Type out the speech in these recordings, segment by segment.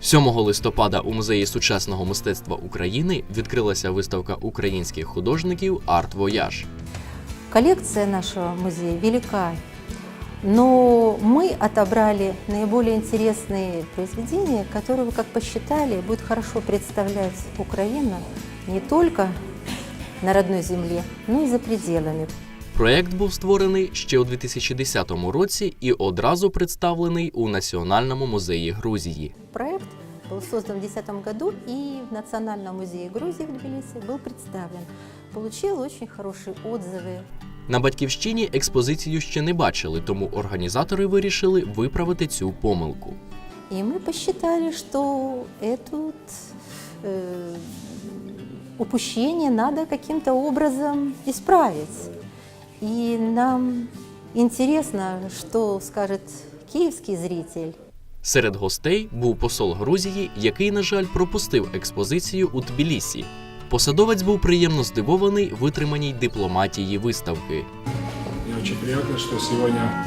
7 листопада у музеї сучасного мистецтва України відкрилася виставка українських художників Арт Вояж. Коллекция нашего музея велика, но мы отобрали наиболее интересные произведения, которые, вы как посчитали, будут хорошо представлять Украину не только на родной земле, но и за пределами. Проект був створений ще у 2010 році і одразу представлений у Національному музеї Грузії. Проект был создан в 2010 году и в Национальном музее Грузии в Тбилиси был представлен. Получил очень хорошие отзывы. На батьківщині експозицію ще не бачили, тому організатори вирішили виправити цю помилку. И мы посчитали, что это э, упущение надо каким-то образом исправить. И нам интересно, что скажет киевский зритель. Серед гостей був посол Грузії, який, на жаль, пропустив експозицію у Тбілісі. Посадовець був приємно здивований витриманій дипломатії виставки. Мне очень приятно, что сегодня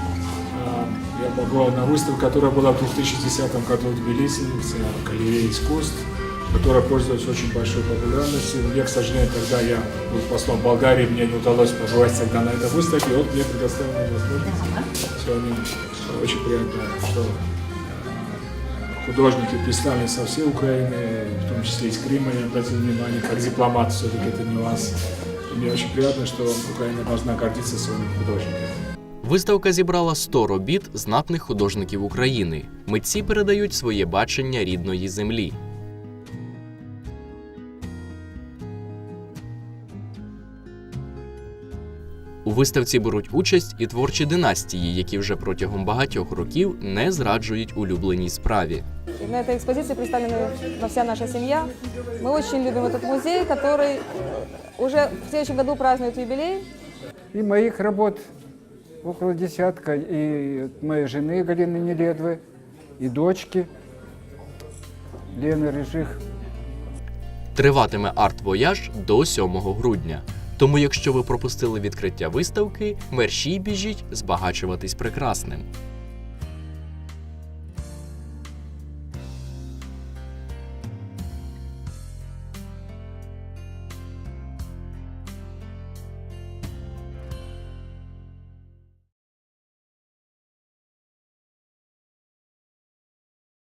э, я побывал на выставке, которая была в 2010 году в Тбилиси, в галерее искусств, которая пользуется очень большой популярностью. Мне, к сожалению, тогда я был послом Болгарии, мне не удалось побывать тогда на этой выставке, и вот мне предоставлена возможность. Сегодня очень приятно, что э, художники представлены со всей Украины, в том числе из Крыма, я обратил внимание, как дипломат все-таки это нюанс. И мне очень приятно, что Украина должна гордиться своими художниками. Виставка зібрала 100 робіт знатних художників України. Митці передають своє бачення рідної землі. У виставці беруть участь і творчі династії, які вже протягом багатьох років не зраджують улюбленій справі. И на этой экспозиции представлена вся наша семья. Мы очень любим этот музей, который уже в следующем году празднует юбилей. И моих работ около десятка, и от моей жены Галины Неледвы, и дочки Лены Рыжих. Триватиме арт-вояж до 7 грудня. Тому, якщо ви пропустили відкриття виставки, мерщій біжіть збагачуватись прекрасним.